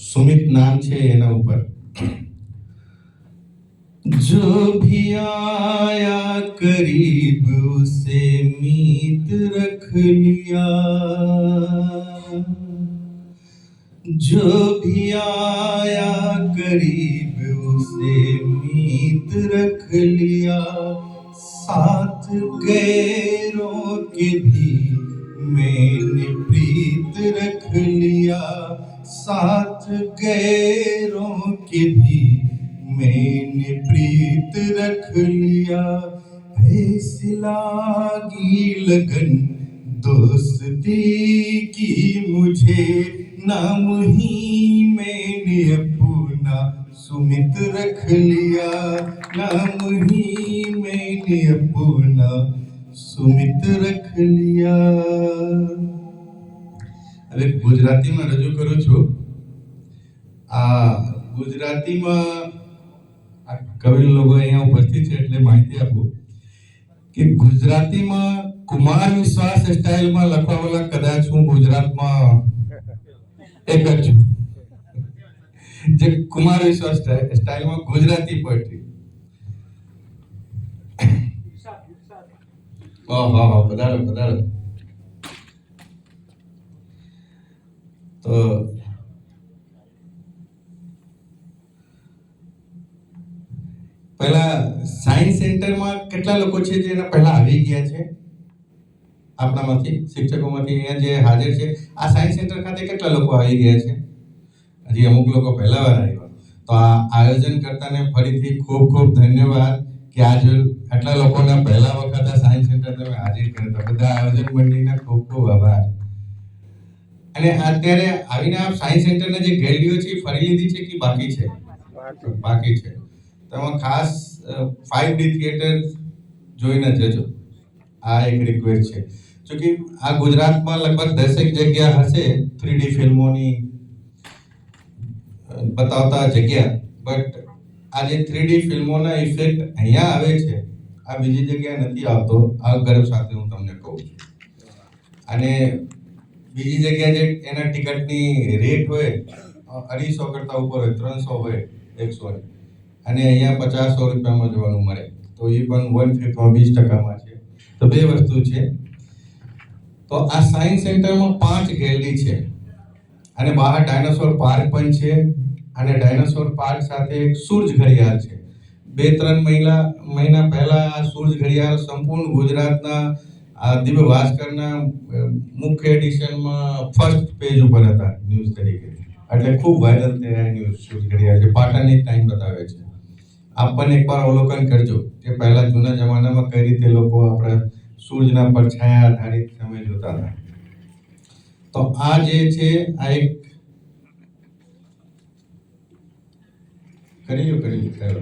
સુમિત નામ છે એના ઉપર जो भी आया करीब उसे मीत रख लिया जो भी आया करीब उसे मीत रख लिया साथ गैरों के भी मैंने प्रीत रख दिया साथ गैरों के भी मैंने प्रीत रख लिया लागी लगन दोस्ती की मुझे नाम ही मैंने अपना सुमित रख लिया नाम ही मैंने अपना सुमित रख लिया હવે ગુજરાતીમાં રજૂ કરું છું. આ ગુજરાતીમાં આ કવિ લોકો અહીંયા ઉપસ્થિત છે એટલે માહિતી આપું કે ગુજરાતીમાં કુમાર વિશ્વાસ સ્ટાઇલમાં લખવાવાળા કદાચ હું ગુજરાતમાં એક જ છું. જે કુમાર વિશ્વાસ સ્ટાઇલ- સ્ટાઇલમાં ગુજરાતી પોએટ્રી હા હા હા તો પહેલા સાયન્સ સેન્ટરમાં કેટલા લોકો છે જે એના પહેલા આવી ગયા છે? આપણામાંથી, શિક્ષકોમાંથી અહીંયા જે હાજર છે, આ સાયન્સ સેન્ટર ખાતે કેટલા લોકો આવી ગયા છે? હજી અમુક લોકો પહેલા વાર આવ્યા. તો આ આયોજન કરતાને ફરીથી ખૂબ ખૂબ ધન્યવાદ કે આજ આટલા લોકોના પહેલા વખત આ સાયન્સ સેન્ટર તમે હાજર કર્યા બધા આયોજન મંડળીના ખૂબ ખૂબ આભાર. અને અત્યારે આવીને આપ સાયન્સ સેન્ટરને જે ગેલરીઓ છે ફરી લીધી છે કે બાકી છે? બાકી. છે. તમે ખાસ ફાઇવ ડી થિયેટર જોઈને જજો આ એક રિક્વેસ્ટ છે. જોકે આ ગુજરાતમાં લગભગ દસેક જગ્યા હશે થ્રી ડી ફિલ્મોની બતાવતા જગ્યા. બટ આ જે થ્રી ડી ફિલ્મોના ઇફેક્ટ અહીંયા આવે છે આ બીજી જગ્યાએ નથી આવતો. આ ગર્વ સાથે હું તમને કહું છું. અને બીજી જગ્યાએ એના ટિકિટની રેટ હોય અઢીસો કરતા ઉપર હોય, ત્રણસો હોય, એકસો અને અહીંયા પચાસો રૂપિયામાં જવાનું મળે. તો એ પણ વન ફિફ્ટમાં વીસ ટકામાં છે. તો બે વસ્તુ છે. તો આ સાયન્સ સેન્ટરમાં પાંચ ગેલરી છે. અને બહાર ડાયનાસોર પાર્ક પણ છે અને ડાયનાસોર પાર્ક સાથે એક સૂરજ ઘડિયાળ છે. બે ત્રણ મહિના મહિના પહેલા આ સૂરજ ઘડિયાળ સંપૂર્ણ ગુજરાતના આ દિવ્ય ભાસ્કરના મુખ્ય એડિશનમાં ફર્સ્ટ પેજ ઉપર હતા ન્યૂઝ તરીકે. એટલે ખૂબ વાયરલ થયા ન્યૂઝ શૂટ કર્યા છે પાટણની ટાઈમ બતાવે છે. આપ પણ એકવાર અવલોકન કરજો કે પહેલા જૂના જમાનામાં કઈ રીતે લોકો આપણા સૂરજના પડછાયા આધારિત સમય જોતા હતા. તો આ જે છે, આ એક કરી લો કરી લો.